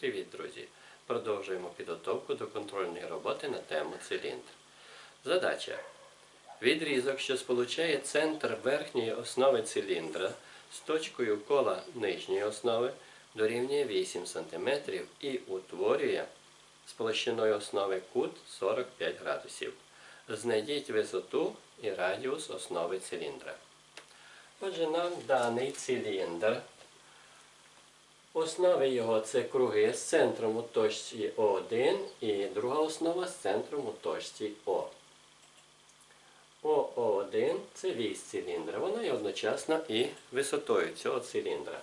Привіт, друзі! Продовжуємо підготовку до контрольної роботи на тему циліндр. Задача. Відрізок, що сполучає центр верхньої основи циліндра з точкою кола нижньої основи, дорівнює 8 см і утворює з площиною основи кут 45 градусів. Знайдіть висоту і радіус основи циліндра. Отже, нам даний циліндр Основи його це круги з центром у точці О1 і друга основа з центром у точці О. ОО1 це вісь циліндра. Вона є одночасно і висотою цього циліндра.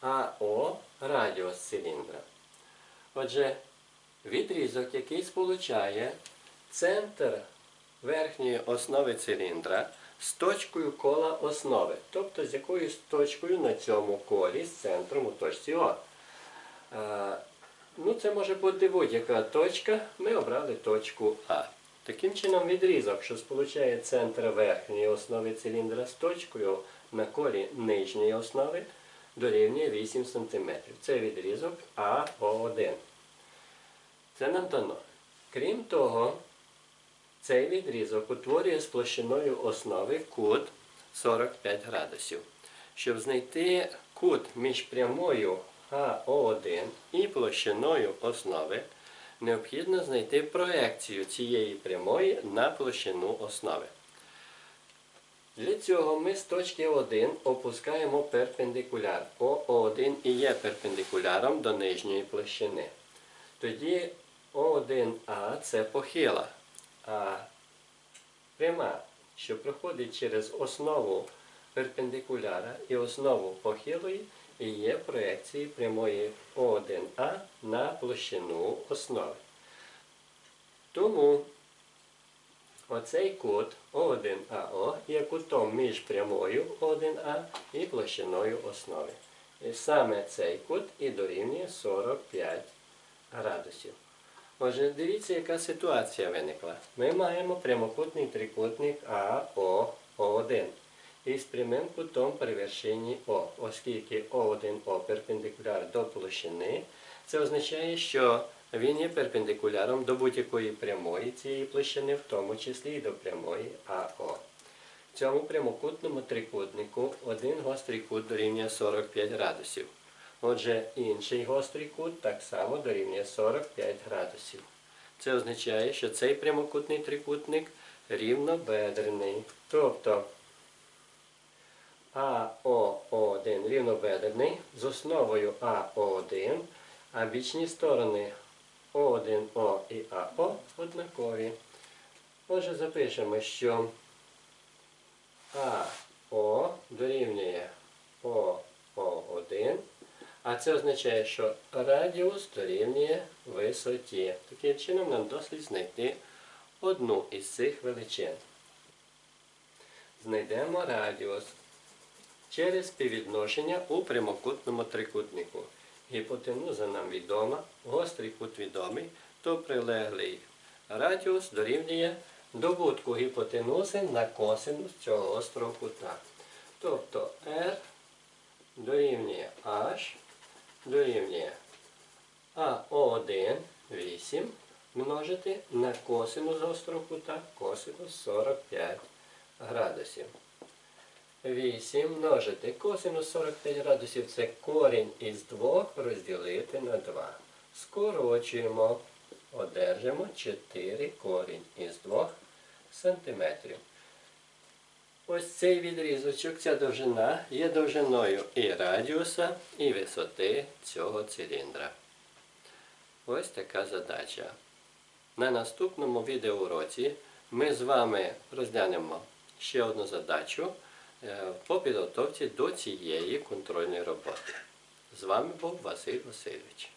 А О радіус циліндра. Отже, відрізок, який сполучає центр верхньої основи циліндра з точкою кола основи, тобто з якоюсь точкою на цьому колі з центром у точці О. Е, ну, це може бути будь-яка точка. Ми обрали точку А. Таким чином, відрізок, що сполучає центр верхньої основи циліндра з точкою на колі нижньої основи, дорівнює 8 см. Це відрізок АО1. Це нам дано. Крім того, цей відрізок утворює з площиною основи кут 45 градусів. Щоб знайти кут між прямою АО1 і площиною основи, необхідно знайти проекцію цієї прямої на площину основи. Для цього ми з точки 1 опускаємо перпендикуляр. ОО1 і є перпендикуляром до нижньої площини. Тоді О1А це похила. А пряма, що проходить через основу перпендикуляра і основу похилої, і є проекції прямої О1А на площину основи. Тому оцей кут О1АО є кутом між прямою О1А і площиною основи. І саме цей кут і дорівнює 45 градусів. Отже, дивіться, яка ситуація виникла. Ми маємо прямокутний трикутник АО1 із прямим кутом при вершині О, оскільки О1О перпендикуляр до площини, це означає, що він є перпендикуляром до будь-якої прямої цієї площини, в тому числі і до прямої АО. В цьому прямокутному трикутнику один гострий кут дорівнює 45 градусів. Отже, інший гострий кут так само дорівнює 45 градусів. Це означає, що цей прямокутний трикутник рівнобедрений. Тобто АО1 рівнобедрений з основою АО1, а бічні сторони О1О і АО однакові. Отже, запишемо, що АО дорівнює ОО1. А це означає, що радіус дорівнює висоті. Таким чином нам досить знайти одну із цих величин. Знайдемо радіус через співвідношення у прямокутному трикутнику. Гіпотенуза нам відома, гострий кут відомий, то прилеглий радіус дорівнює добутку гіпотенузи на косинус цього гострого кута. Тобто R дорівнює H дорівнює АО1 8 множити на косинус гострого кута косинус 45 градусів. 8 множити косинус 45 градусів це корінь із 2 розділити на 2. Скорочуємо, одержимо 4 корінь із 2 сантиметрів. Ось цей відрізочок, ця довжина є довжиною і радіуса, і висоти цього циліндра. Ось така задача. На наступному відеоуроці ми з вами розглянемо ще одну задачу е, по підготовці до цієї контрольної роботи. З вами був Василь Васильович.